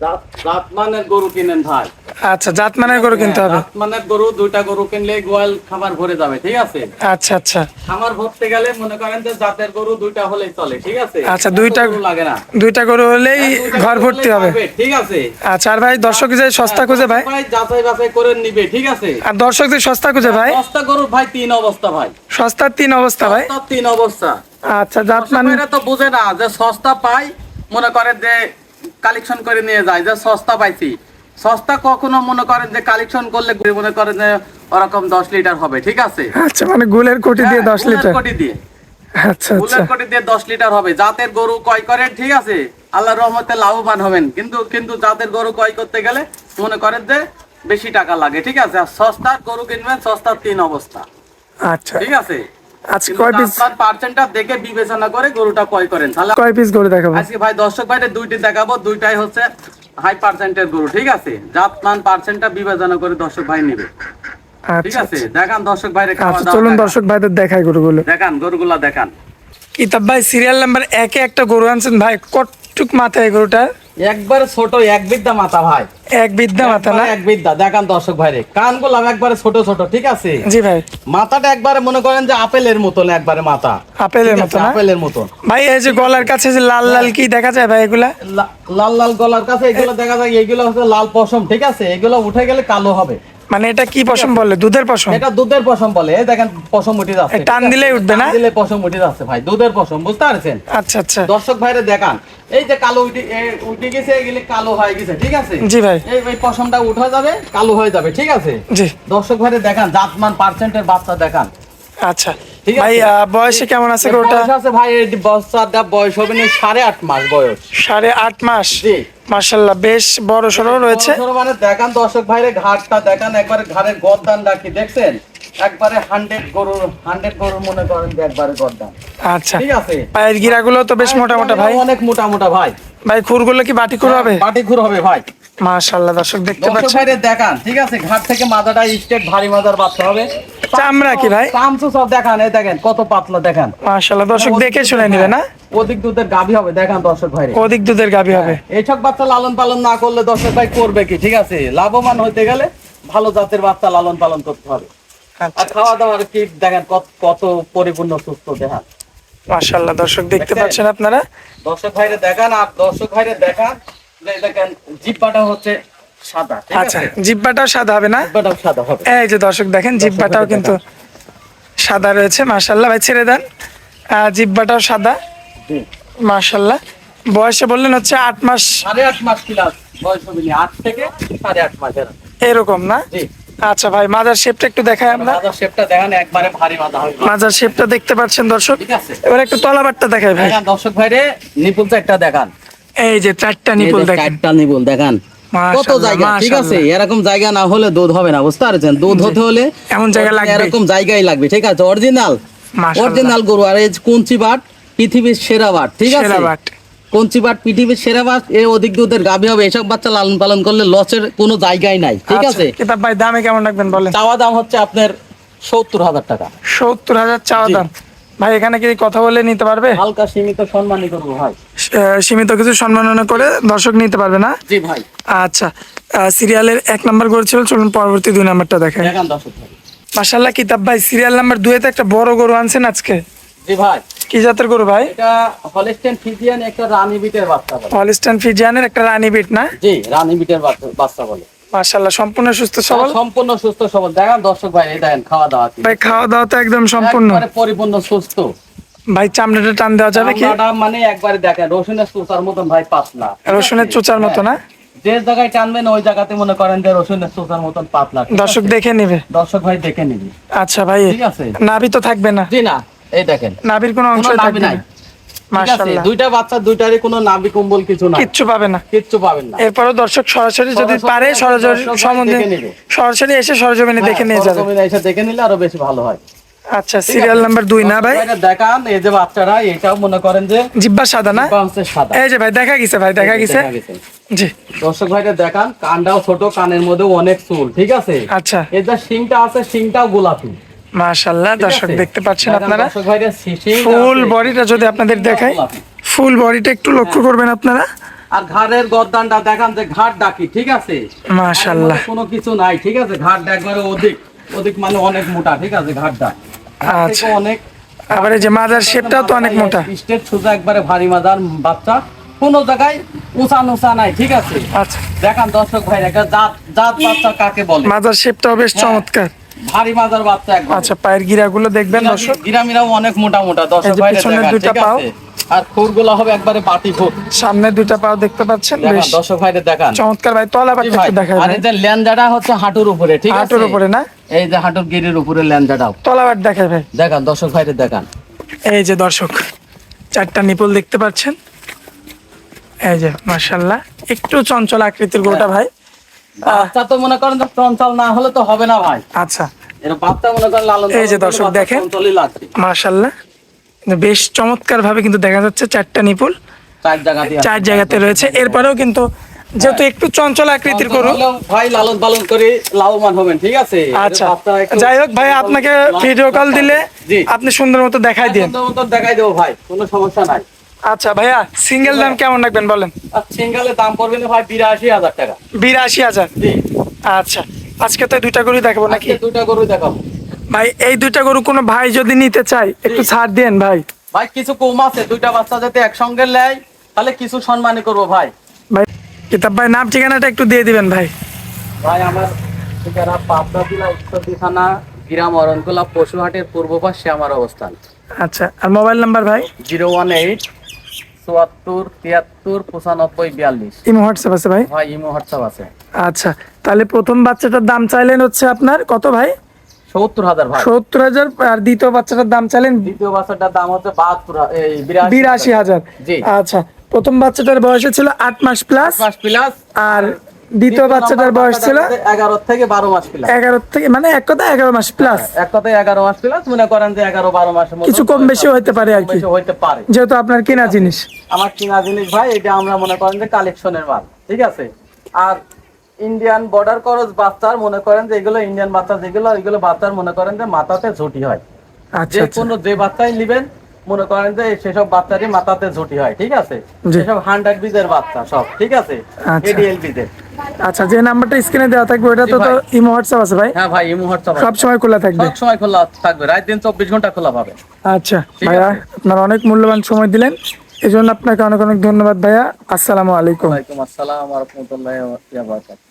জাত- জাতমানের গরু কিনেন ভাই। আচ্ছা জাতমানের গরু কিনতে হবে। জাতমানের গরু দুইটা গরু কিনলে গোয়াল খামার ভরে যাবে ঠিক আছে? আচ্ছা আচ্ছা। খামার ভরতে গেলে মনে করেন যে জাতের গরু দুইটা হলেই চলে ঠিক আছে? আচ্ছা, দুইটা- গরু লাগে না। দুইটা গরু হলেই ঘর ভর্তি হবে। ঠিক আছে? আচ্ছা আর ভাই দর্শক যে সস্তা খুঁজে ভাই। ভাই যাচাই বাছাই করে নিবে ঠিক আছে? আর দর্শক যে সস্তা খুঁজে ভাই। সস্তা গরুর ভাই তিন অবস্থা ভাই। সস্তার তিন অবস্থা ভাই। সস্তার তিন অবস্থা। আচ্ছা জাতমান তো বুঝে না যে সস্তা পাই মনে করেন যে কালেকশন করে নিয়ে যায় যে সস্তা পাইছি। সস্তা কখনো মনে করেন যে কালেকশন করলে মনে করেন যে ওরকম দশ লিটার হবে ঠিক আছে? আচ্ছা মানে গুলের কোটি দিয়ে হ্যাঁ, দশ লিটার। কোটি দিয়ে। আচ্ছা আচ্ছা। কোটি দিয়ে দশ লিটার হবে। জাতের গরু কয় করেন ঠিক আছে? আল্লাহ রহমতে লাভবান হবেন। কিন্তু কিন্তু জাতের গরু কয় করতে গেলে মনে করেন যে বেশি টাকা লাগে ঠিক আছে? আর সস্তার গরু কিনবেন সস্তার তিন অবস্থা। আচ্ছা। ঠিক আছে? আজকে কয় পিস পার্সেন্টটা দেখে বিবেচনা করে গরুটা কয় করেন। তাহলে কয় পিস গরু দেখাবো? আজকে ভাই দর্শক ভাইরে দুইটি দেখাবো দুইটাই হচ্ছে হাই পার্সেন্টের গরু ঠিক আছে? জাত মান পার্সেন্টটা বিবেচনা করে দর্শক ভাই নিবে। ঠিক আচ্ছা আছে? দেখান দর্শক ভাইরে খাওয়া আচ্ছা দাওয়া চলুন দর্শক ভাইদের দেখাই গরুগুলো। দেখান গরুগুলা দেখান। কিতাব ভাই সিরিয়াল নাম্বার একে একটা গরু আনছেন ভাই কটটুক মাথায় গরুটা। একবারে ছোট এক বিদ্যা মাথা ভাই। এক বিদ্যা মাথা না? এক বিদ্যা দেখান দর্শক ভাই রে কান গোলাম একবারে ছোট ছোট ঠিক আছে? জি ভাই। মাথাটা একবারে মনে করেন যে আপেলের মতন একবারে মাথা। আপেলের ঠিক মতো আছে, না? আপেলের মতন। ভাই এই যে গলার কাছে যে লাল লাল কি দেখা যায় ভাই এগুলা? লাল লাল গলার কাছে এগুলো দেখা যায় এগুলো হচ্ছে লাল পশম ঠিক আছে? এগুলো উঠে গেলে কালো হবে। মানে এটা কি পশম বলে? দুধের পশম? এটা দুধের পশম বলে। এই দেখেন পশম উঠে যাচ্ছে। টান? দিলেই উঠবে না? দিলে পশম উঠে যাচ্ছে ভাই দুধের পশম বুঝতে পারছেন? আচ্ছা আচ্ছা। দর্শক ভাইরে দেখান। এই যে কালো উঠে উঠে গেছে এগুলি কালো হয়ে গেছে ঠিক আছে? জি ভাই। এই পশমটা উঠে যাবে কালো হয়ে যাবে ঠিক আছে? জি। দর্শক ভাইরে দেখান জাতমান পার্সেন্টের বাচ্চা দেখান। আচ্ছা। ভাই বয়সে কেমন আছে গরুটা? আছে ভাই বয়স হবে না সাড়ে আট মাস বয়স। সাড়ে আট মাস? জি। মার্শাল্লাহ বেশ বড় সড়ো রয়েছে। মানে দেখান দর্শক ভাইরে ঘাটটা দেখান একবারে ঘাড়ের রাখি দেখছেন? একবারে হান্ড্রেড গরুর হান্ড্রেড গরুর মনে করেন একবারে গরদান। আচ্ছা ঠিক আছে? পায়ের গিরাগুলো তো বেশ মোটা মোটা ভাই। অনেক মোটা মোটা ভাই। ভাই খুরগুলো কি বাটি খুর হবে? বাটি ঘুর হবে ভাই। মার্শাল্লাহ দর্শক দেখতে পাচ্ছেন। ভাইরে দেখান ঠিক আছে? ঘাট থেকে মাথাটা স্টেট ভারী মাজার বাচ্চা হবে। চামড়া কি ভাই? চামচু সব দেখান এই দেখেন কত পাতলা দেখান। মার্শাল্লাহ দর্শক দেখে শুনে নিবে না অধিক দুধের গাভী হবে দেখান দর্শক ভাইরে। অধিক দুধের গাবি হবে। এইসব বাচ্চা লালন পালন না করলে দর্শক ভাই করবে কি ঠিক আছে? লাভবান হইতে গেলে ভালো জাতের বাচ্চা লালন পালন করতে হবে। আর আচ্ছা। খাওয়া দাওয়ার কি দেখেন কত পরিপূর্ণ সুস্থ দেখান মার্শাল্লাহ দর্শক দেখতে পাচ্ছেন আপনারা? দর্শক ভাইরে দেখান আর দর্শক ভাইরে দেখান যে দেখেন জিব্বাটা হচ্ছে সাদা আচ্ছা জিব্বাটাও সাদা হবে না? জিব্বাটাও সাদা হবে। এই যে দর্শক দেখেন জিব্বাটাও কিন্তু সাদা রয়েছে মার্শাল্লাহ ভাই ছেড়ে দেন। জিব্বাটাও সাদা। জি। মার্শাল্লাহ বয়সে বললেন হচ্ছে আট মাস। সাড়ে আট মাস ক্লাস বয়স হবে আট থেকে সাড়ে আট মাসের। এরকম না? আচ্ছা ভাই মাজার শেপটা একটু দেখাই আমরা। মাদার শেপটা দেখেন একবারে ভারী মাদা হবে মাজার শেপটা দেখতে পাচ্ছেন দর্শক? এবার একটু তলাবারটা দেখাই ভাই। দর্শক ভাইরে নিপুল চারটা দেখান। এই যে চারটা নিপুল চারটা নিপুল দেখান। কত জায়গা ঠিক আছে? এরকম জায়গা না হলে দুধ হবে না বুঝতে পারছেন? দুধ হতে হলে এমন জায়গা লাগবে। এরকম জায়গায় লাগবে ঠিক আছে? অরিজিনাল। অরিজিনাল গরু আর এই কুঞ্চি বাট পৃথিবীর সেরা বাট ঠিক আছে? সেরা বাট। পৃথিবীর সেরা বাট এর অধিক দুধের গাভী হবে এসব বাচ্চা লালন পালন করলে লসের কোনো জায়গায় নাই ঠিক আচ্ছা, আছে? কিতাব ভাই দামে কেমন রাখবেন বলেন? চাওয়া দাম হচ্ছে আপনার সত্তর হাজার টাকা। সত্তর হাজার চাওয়া দাম। ভাই এখানে কি কথা বলে নিতে পারবে? হালকা সীমিত সম্মানই করব ভাই। সীমিত কিছু সম্মাননা করে দর্শক নিতে পারবে না? জি ভাই। আচ্ছা সিরিয়ালের এক নাম্বার করেছিল চলুন পরবর্তী দুই নাম্বারটা দেখেন। মাসাল্লাহ কিতাব ভাই সিরিয়াল নাম্বার দুয়েতে একটা বড় গরু আনছেন আজকে। জি ভাই। কি জাতের গরু ভাই? এটা হলিস্টেন ফিজিয়ান একটা রানী বিটের বাচ্চা বলে। হলিস্টান ফিজিয়ানের একটা রানী বিট না? জি রানী বিটের বাচ্চা- বলে। মাসাল্লাহ সম্পূর্ণ সুস্থ সবল? সম্পূর্ণ সুস্থ সবল। দেখান দর্শক ভাই দেখেন খাওয়া দাওয়া ভাই খাওয়া দাওয়া তো একদম সম্পূর্ণ। পরিপূর্ণ সুস্থ। ভাই চামড়াটা টান দেওয়া যাবে কি? চামড়াটা মানে একবারে দেখেন রসুনের সুতার মতন ভাই পাতলা। রসুনের চোচার মতো না? হ্যাঁ। যে জায়গায় টানবেন ওই জায়গাতে মনে করেন যে রসুনের সুতার মতন পাতলা। দর্শক দেখে নিবে। দর্শক ভাই দেখে নিবি। আচ্ছা ভাই ঠিক আছে? নাভি তো থাকবে না। জি না। এই দেখেন। নাভির কোনো অংশ থাকবে না। মাশাআল্লাহ। দুইটা বাচ্চা দুইটারই কোনো নাভি কম্বল কিছু না কিচ্ছু পাবে না। কিচ্ছু পাবেন না। এরপরও দর্শক সরাসরি যদি পারে সরাসরি সম্বন্ধে সরাসরি এসে সরজমিনে দেখে নিয়ে হ্যাঁ, যাবে। সরজমিনে এসে দেখে নিলে আরও বেশি ভালো হয়। আচ্ছা সিরিয়াল নাম্বার দুই না ভাই? দেখান এই যে বাচ্চারা এটাও মনে করেন যে জিব্বা সাদা না? সাদা। এই যে ভাই দেখা গেছে ভাই দেখা গেছে। জি। দর্শক ভাইটা দেখান কানটাও ছোট কানের মধ্যে অনেক চুল ঠিক আছে? আচ্ছা। এর যা শিংটা আছে শিংটাও গোলাপি। মাশাআল্লাহ ঠিক দর্শক দেখতে পাচ্ছেন আপনারা? ফুল বডিটা যদি আপনাদের দেখাই ফুল বডিটা একটু লক্ষ্য করবেন আপনারা। আর ঘাড়ের দেখান যে ঘাট ডাকি ঠিক আছে? মাশাল্লাহ কোনো কিছু নাই ঠিক আছে? একবারে অধিক অধিক মানে অনেক মোটা ঠিক আছে ঘাটটা আচ্ছা। অনেক আবার এই যে মাজার শেপটাও তো অনেক মোটা। স্টেট সোজা একবারে ভারী মাদার বাচ্চা। কোন জায়গায় উঁচা নুচা নাই ঠিক আছে? আচ্ছা। দেখান দর্শক ভাই একটা জাত জাত বাচ্চা কাকে বলে? মাজার শেপটাও বেশ হ্যাঁ। চমৎকার। ভারী মাদার বাচ্চা আচ্ছা পায়ের গিরাগুলো দেখবেন দর্শক। গিরামিরাও অনেক মোটা মোটা এই দর্শক ভাই পিছনের দুইটা পাও। আছে। আর খুরগুলো হবে একবারে বাটি খুর। সামনে দুইটা পাও দেখতে পাচ্ছেন? দেখান বেশ। দর্শক ভাইদের দেখান। চমৎকার ভাই তলা জি ভাই, একটু দেখাই আর এই যে ল্যান্ডাটা হচ্ছে হাঁটুর উপরে ঠিক আছে? হাঁটুর উপরে না? এই যে হাঁটুর গিরির উপরে ল্যান্ডাটাও তলা বাট দেখাই ভাই। দেখান দর্শক ভাইদের দেখান। এই যে দর্শক চারটা নিপুল দেখতে পাচ্ছেন? এই যে মাশাল্লাহ। একটু চঞ্চল আকৃতির গোটা ভাই। বাচ্চা তো মনে করেন চঞ্চল না হলে তো হবে না ভাই। আচ্ছা। এর বাচ্চা মনে করেন লালন এই যে দর্শক দেখেন। মাশাল্লাহ বেশ চমৎকার ভাবে কিন্তু দেখা যাচ্ছে চারটা নিপুল। চার জায়গা দিয়ে চার জায়গাতে রয়েছে। এরপরেও কিন্তু যেহেতু একটু চঞ্চল আকৃতির করু ভাই লালন পালন করে লাভবান হবেন ঠিক আছে? আচ্ছা। যাই হোক ভাই আপনাকে ভিডিও কল দিলে আপনি সুন্দর মতো দেখাই দিন। সুন্দর মতো দেখাই দেবো ভাই কোনো সমস্যা নাই। আচ্ছা ভাইয়া সিঙ্গেল দাম কেমন রাখবেন বলেন? সিঙ্গেলের দাম পড়বে ভাই বিরাশি হাজার টাকা। বিরাশি হাজার? আচ্ছা আজকে তো দুইটা গরু দেখাবো নাকি? দুটা গরু দেখাবো। ভাই এই দুইটা গরু কোনো ভাই যদি নিতে চায় একটু ছাড় দেন ভাই। ভাই কিছু কম আছে দুইটা বাচ্চা যদি একসঙ্গে নেয় তাহলে কিছু সম্মানই করব ভাই। ভাই কিতাব ভাই নাম ঠিকানাটা একটু দিয়ে দিবেন ভাই। ভাই আমার ঠিকানা পাবনা জেলা উত্তর দিখানা গ্রাম অরণকুলা পশুহাটের পূর্ব পাশে আমার অবস্থান। আচ্ছা আর মোবাইল নাম্বার ভাই? জিরো ওয়ান এইট চুয়াত্তর তিয়াত্তর পঁচানব্বই বিয়াল্লিশ। ইমো হোয়াটসঅ্যাপ আছে ভাই? ভাই ইমো হোয়াটসঅ্যাপ আছে। আচ্ছা তাহলে প্রথম বাচ্চাটার দাম চাইলেন হচ্ছে আপনার কত ভাই? সত্তর হাজার ভাই। সত্তর হাজার আর দ্বিতীয় বাচ্চাটার দাম চাইলেন দ্বিতীয় বাচ্চাটার দাম হচ্ছে বাহাত্তর বিরাশি হাজার। আচ্ছা প্রথম বাচ্চাটার বয়স ছিল আট মাস প্লাস মাস প্লাস আর দ্বিতীয় বাচ্চাটার বয়স ছিল এগারো থেকে বারো মাস প্লাস এগারো থেকে মানে এক কথা এগারো মাস প্লাস এক কথায় এগারো মাস প্লাস মনে করেন যে এগারো বারো মধ্যে কিছু কম বেশি হইতে পারে আর কি। হইতে পারে। যেহেতু আপনার কেনা জিনিস। আমার কিনা জিনিস ভাই এটা আমরা মনে করেন যে কালেকশনের মাল ঠিক আছে? আর ইন্ডিয়ান বর্ডার করস বাচ্চার মনে করেন যে এগুলো ইন্ডিয়ান বাচ্চা যেগুলো এগুলো বাচ্চার মনে করেন যে মাথাতে ঝুটি হয়। আচ্ছা যে আচ্ছা। কোনো যে বাচ্চাই নিবেন মনে করেন যে সেসব বাচ্চারই মাথাতে ঝুটি হয় ঠিক আছে। সেসব হান্ড্রেড বিজের বাচ্চা সব ঠিক আছে? আচ্ছা। এডিএল বিজের আচ্ছা যে নাম্বারটা স্ক্রিনে দেওয়া থাকবে ওটা তো তো ইমো হোয়াটসঅ্যাপ আছে ভাই? হ্যাঁ ভাই ইমো হোয়াটসঅ্যাপ সব সময় খোলা থাকবে। সব সময় খোলা থাকবে। রাত দিন চব্বিশ ঘণ্টা খোলা পাবে। আচ্ছা ভাইয়া। আপনার অনেক মূল্যবান সময় দিলেন। এজন্য জন্য আপনাকে অনেক অনেক ধন্যবাদ ভাইয়া। আসসালামু আলাইকুম। ওয়া আলাইকুম আসসালাম রহমতুল্লাহ